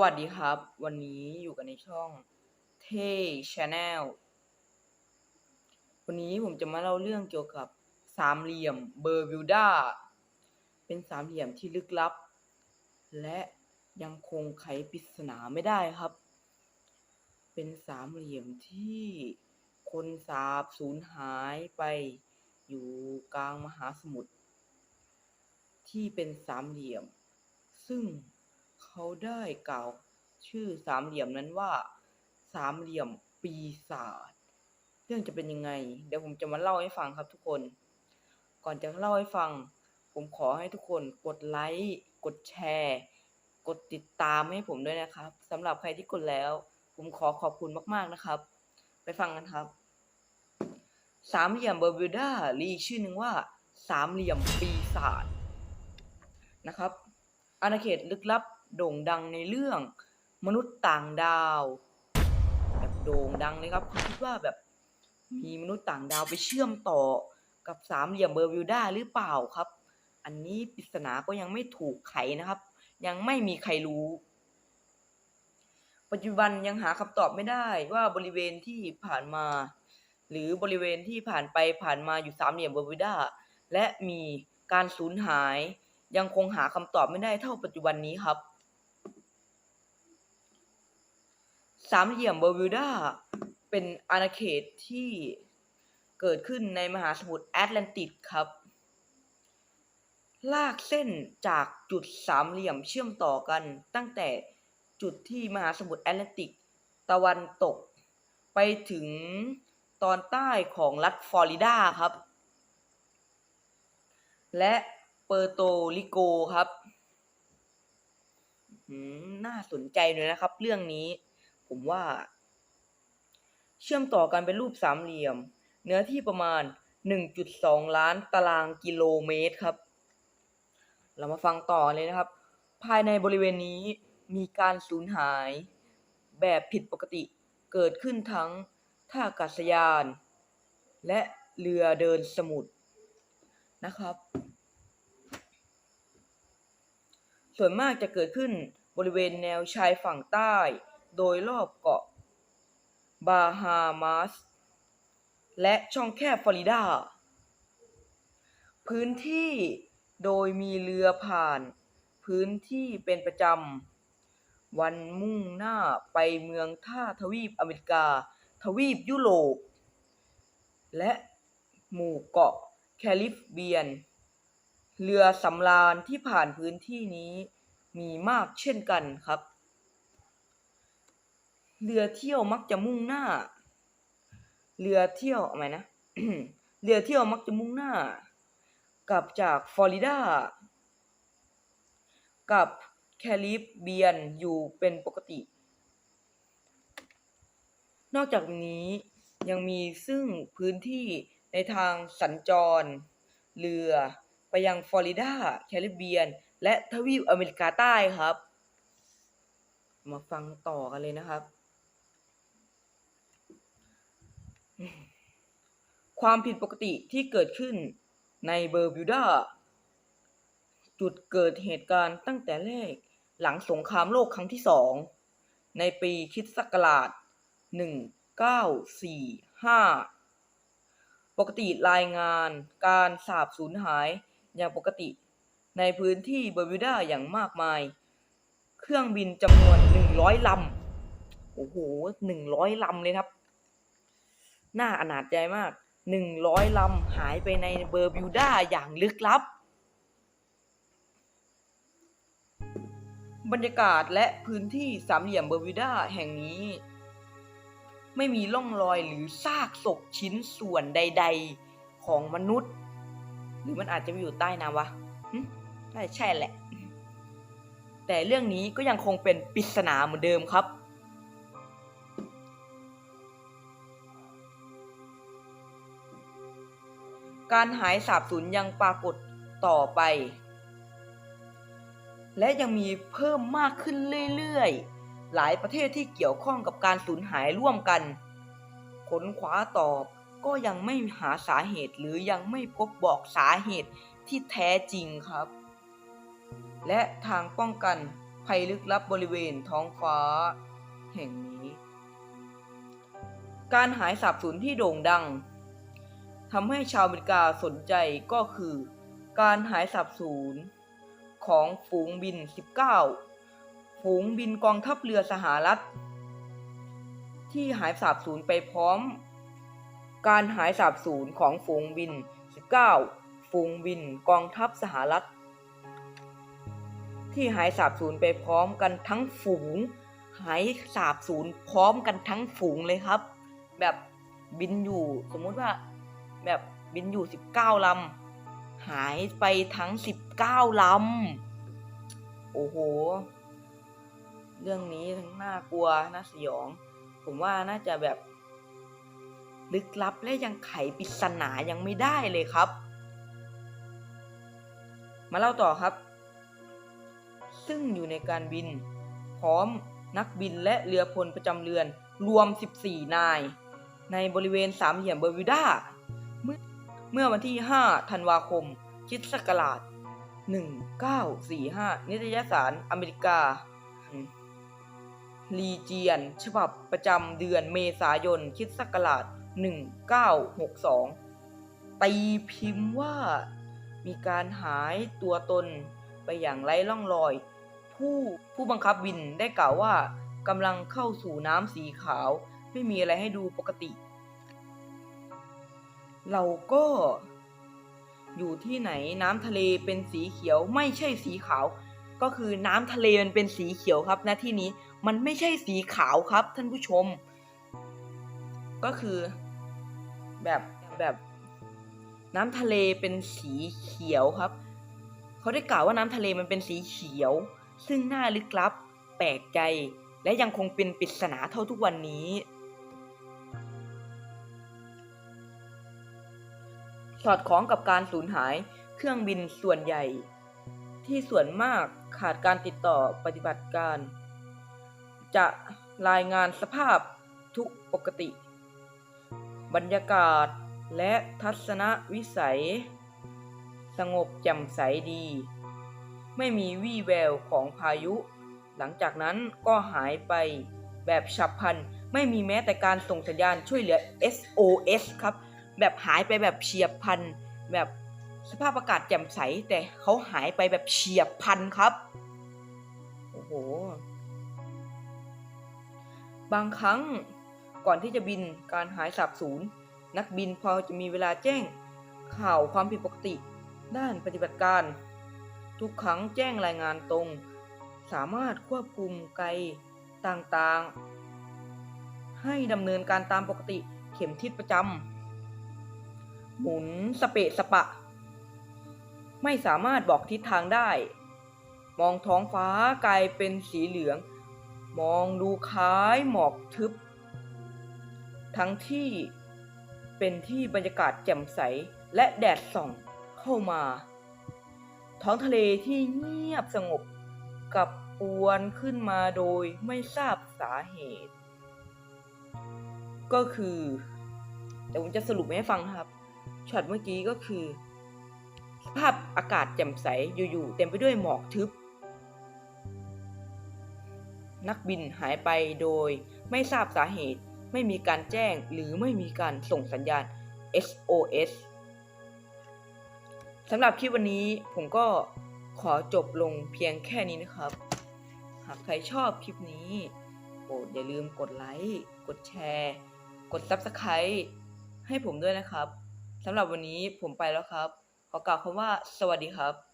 วัสดีครับ วันนี้อยู่กันในช่องเท่ชาแนลวันนี้ผมจะมาเล่าเรื่องเกี่ยวกับสามเหลี่ยมเบอร์วิวดาเป็นสามเหลี่ยมที่ลึกลับ และยังคงไขปริศนาไม่ได้ครับ เป็นสามเหลี่ยมที่คนสาบสูญหายไปอยู่กลางมหาสมุทรที่เป็นสามเหลี่ยม ซึ่ง เขาได้กล่าวชื่อสามเหลี่ยมนั้นว่า สามเหลี่ยมปีศาจเรื่องจะเป็นยังไง เดี๋ยวผมจะมาเล่าให้ฟังครับทุกคน ก่อนจะเล่าให้ฟัง ผมขอให้ทุกคนกดไลค์กดแชร์ กดติดตามให้ผมด้วยนะครับสำหรับใครที่กดแล้ว ผมขอขอบคุณมากๆนะครับ ไปฟังกันครับ สามเหลี่ยมเบอร์บิวดาหรืออีกชื่อหนึ่งว่า สามเหลี่ยมปีศาจนะครับอาณาเขตลึกลับ โด่งดังในเรื่องมนุษย์ต่างดาว แบบโด่งดังเลยครับคุณคิดว่าแบบมีมนุษย์ต่างดาวไปเชื่อมต่อกับสามเหลี่ยมเบอร์วิวดาหรือเปล่าครับ อันนี้ปริศนาก็ยังไม่ถูกไขนะครับ ยังไม่มีใครรู้ ปัจจุบันยังหาคำตอบไม่ได้ว่าบริเวณที่ผ่านมา หรือบริเวณที่ผ่านไปผ่านมาอยู่สามเหลี่ยมเบอร์วิวดาและมีการสูญหายยังคงหาคำตอบไม่ได้เท่าปัจจุบันนี้ครับ สามเหลี่ยมเบอร์วิวดาเป็นอาณาเขตที่เกิดขึ้นในมหาสมุทรแอตแลนติกครับ ลากเส้นจากจุดสามเหลี่ยมเชื่อมต่อกันตั้งแต่จุดที่มหาสมุทรแอตแลนติกตะวันตก ไปถึงตอนใต้ของรัฐฟลอริดาครับ และเปอร์โตริโกครับอืมน่าสนใจเลยนะครับ เรื่องนี้ ผมว่า เชื่อมต่อกันเป็นรูปสามเหลี่ยม เนื้อที่ประมาณ 1.2 ล้านตารางกิโลเมตรครับ เรามาฟังต่อเลยนะครับ ภายในบริเวณนี้มีการสูญหาย แบบผิดปกติเกิดขึ้นทั้งท่าอากาศยาน และเรือเดินสมุทรนะครับ ส่วนมากจะเกิดขึ้นบริเวณแนวชายฝั่งใต้ โดยรอบเกาะบาฮามาสและช่องแคบฟลอริดา พื้นที่โดยมีเรือผ่าน พื้นที่เป็นประจำ วันมุ่งหน้าไปเมืองท่าทวีปอเมริกา ทวีปยุโรป และหมู่เกาะแคริบเบียน เรือสำราญที่ผ่านพื้นที่นี้มีมากเช่นกันครับ เรือเที่ยวมักจะมุ่งหน้า เรือเที่ยวอาไหมนะ เรือเที่ยวมักจะมุ่งหน้า กลับจากฟลอริดา กับแคริบเบียนอยู่เป็นปกติ นอกจากนี้ยังมีซึ่งพื้นที่ในทางสัญจร เรือไปยังฟลอริดา แคริบเบียน และทวีปอเมริกาใต้ครับ มาฟังต่อกันเลยนะครับ ความผิดปกติที่เกิดขึ้นในเบอร์บิวดาจุดเกิดเหตุการณ์ตั้งแต่แรกหลังสงครามโลกครั้งที่สองในปีคริสต์ศักราช 1945 ปกติรายงานการสาบสูญหายอย่างปกติในพื้นที่เบอร์บิวดาอย่างมากมาย เครื่องบินจำนวน 100 ลำ โอ้โห 100 ลำเลยครับ น่าอนาจใจมาก 100ลำหายไปในเบอร์บิวด้าอย่างลึกลับ บรรยากาศและพื้นที่สามเหลี่ยมเบอร์บิวด้าแห่งนี้ ไม่มีร่องรอยหรือซากศพชิ้นส่วนใด ๆของมนุษย์ หรือมันอาจจะไปอยู่ใต้น้ำวะน่าจะใช่แหละ แต่เรื่องนี้ก็ยังคงเป็นปริศนาเหมือนเดิมครับ การหายสาบสูญยังปรากฏต่อไป และยังมีเพิ่มมากขึ้นเรื่อยๆ หลายประเทศที่เกี่ยวข้องกับการสูญหายร่วมกันค้นคว้าตอบก็ยังไม่หาสาเหตุหรือยังไม่พบบอกสาเหตุที่แท้จริงครับ และทางป้องกันภัยลึกลับบริเวณท้องฟ้า แห่งนี้ การหายสาบสูญที่โด่งดัง ทำให้ชาวอเมริกาสนใจก็คือ การหายสาบสูญของฝูงบิน 19 ฝูงบินกองทัพเรือสหรัฐ ที่หายสาบสูญไปพร้อม การหายสาบสูญของฝูงบิน 19 ฝูงบินกองทัพสหรัฐ ที่หายสาบสูญไปพร้อมกันทั้งฝูง หายสาบสูญพร้อมกันทั้งฝูงเลยครับ แบบบินอยู่สมมุติว่า แบบบินอยู่ 19ลำหายไปทั้ง 19ลำโอ้โห เรื่องนี้ทั้งน่ากลัวน่าสยอง ผมว่าน่าจะแบบ ลึกลับและยังไขปริศนายังไม่ได้เลยครับ มาเล่าต่อครับ ซึ่งอยู่ในการบิน พร้อมนักบินและเรือพลประจำเรือนรวม 14 นาย ในบริเวณสามเหลี่ยมเบอร์วิวดา เมื่อวันที่ 5 ธันวาคมคิดศักราช 1945 นิตยสารอเมริกา ลีเจียน ฉบับประจำเดือนเมษายนคิดศักราช 1962 ตีพิมพ์ว่ามีการหายตัวตนไปอย่างไร้ร่องรอย ผู้ผู้บังคับบินได้กล่าวว่ากำลังเข้าสู่น้ำสีขาว ไม่มีอะไรให้ดูปกติ เราก็อยู่ที่ไหนน้ำทะเลเป็นสีเขียวไม่ใช่สีขาว ก็คือน้ำทะเลมันเป็นสีเขียวครับณที่นี้มันไม่ใช่สีขาวครับท่านผู้ชม ก็คือแบบแบบน้ำทะเลเป็นสีเขียวครับ เขาได้กล่าวว่าน้ำทะเลมันเป็นสีเขียว ซึ่งน่าลึกลับ แปลกใจ และยังคงเป็นปริศนาเท่าทุกวันนี้ สอดคล้องกับการสูญหายเครื่องบินส่วนใหญ่ ที่ส่วนมากขาดการติดต่อปฏิบัติการ จะรายงานสภาพทุกปกติ บรรยากาศและทัศนวิสัย สงบแจ่มใสดี ไม่มีวี่แววของพายุ หลังจากนั้นก็หายไปแบบฉับพลัน ไม่มีแม้แต่การส่งสัญญาณช่วยเหลือ SOS ครับ แบบหายไปแบบเฉียบพันแบบสภาพอากาศแจ่มใส แต่เขาหายไปแบบเฉียบพันครับ โอ้โห บางครั้งก่อนที่จะบินการหายสาบสูญนักบินพอจะมีเวลาแจ้ง ข่าวความผิดปกติ ด้านปฏิบัติการ ทุกครั้งแจ้งรายงานตรง สามารถควบคุมไกลต่างๆ ให้ดำเนินการตามปกติเข็มทิศประจำ หมุนสเปะสปะ ไม่สามารถบอกทิศทางได้ มองท้องฟ้ากลายเป็นสีเหลือง มองดูคล้ายหมอกทึบ ทั้งที่เป็นที่บรรยากาศแจ่มใสและแดดส่องเข้ามา ท้องทะเลที่เงียบสงบกับปวนขึ้นมาโดยไม่ทราบสาเหตุ ก็คือเดี๋ยวผมจะสรุปให้ฟังครับ ช็อตเมื่อกี้ก็คือ สภาพอากาศแจ่มใสอยู่ๆเต็มไปด้วยหมอกทึบ นักบินหายไปโดยไม่ทราบสาเหตุ ไม่มีการแจ้งหรือไม่มีการส่งสัญญาณ SOS สำหรับคลิปวันนี้ผมก็ขอจบลงเพียงแค่นี้นะครับ หากใครชอบคลิปนี้โปรดอย่าลืมกดไลค์ กดแชร์ กด Subscribe ให้ผมด้วยนะครับ สำหรับวันนี้ผมไปแล้วครับ ขอกล่าวคำว่าสวัสดีครับ